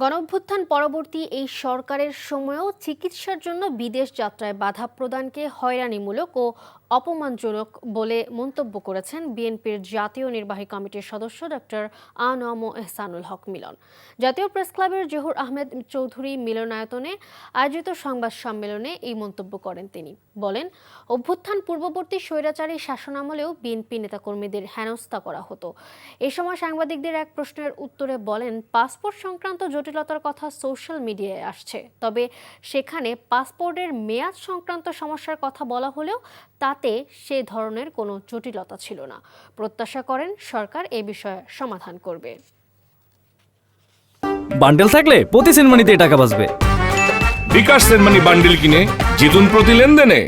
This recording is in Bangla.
গণঅভ্যুত্থান পরবর্তী এই সরকারের সময়েও চিকিৎসার জন্য বিদেশ যাত্রায় বাধা প্রদানকে হয়রানিমূলক ও অপমানজনক বলে মন্তব্য করেছেন বিএনপির জাতীয় নির্বাহী কমিটির সদস্য ডক্টর আনম এহসানুল হক মিলন। জাতীয় প্রেস ক্লাবের জহুর আহমেদ চৌধুরী মিলনায়তনে আয়োজিত সংবাদ সম্মেলনে এই মন্তব্য করেন তিনি। বলেন, অভ্যুত্থান পূর্ববর্তী স্বৈরাচারী শাসনামলেও বিএনপি নেতাকর্মীদের হেনস্থা করা হতো। এ সময় সাংবাদিকদের এক প্রশ্নের উত্তরে বলেন, পাসপোর্ট সংক্রান্ত জটিলতার কথা সোশ্যাল মিডিয়ায় আসছে। তবে সেখানে পাসপোর্টের মেয়াদ সংক্রান্ত সমস্যার কথা বলা হলেও তাতে সে ধরনের কোনো জটিলতা ছিল না। প্রত্যাশা করেন সরকার এ বিষয়ে সমাধান করবে। বান্ডেল থাকলে প্রতি সেনমানিতে টাকা বাঁচবে। বিকাশ সেনমানি বান্ডিল কিনে জিতুন প্রতি লেনদেনে।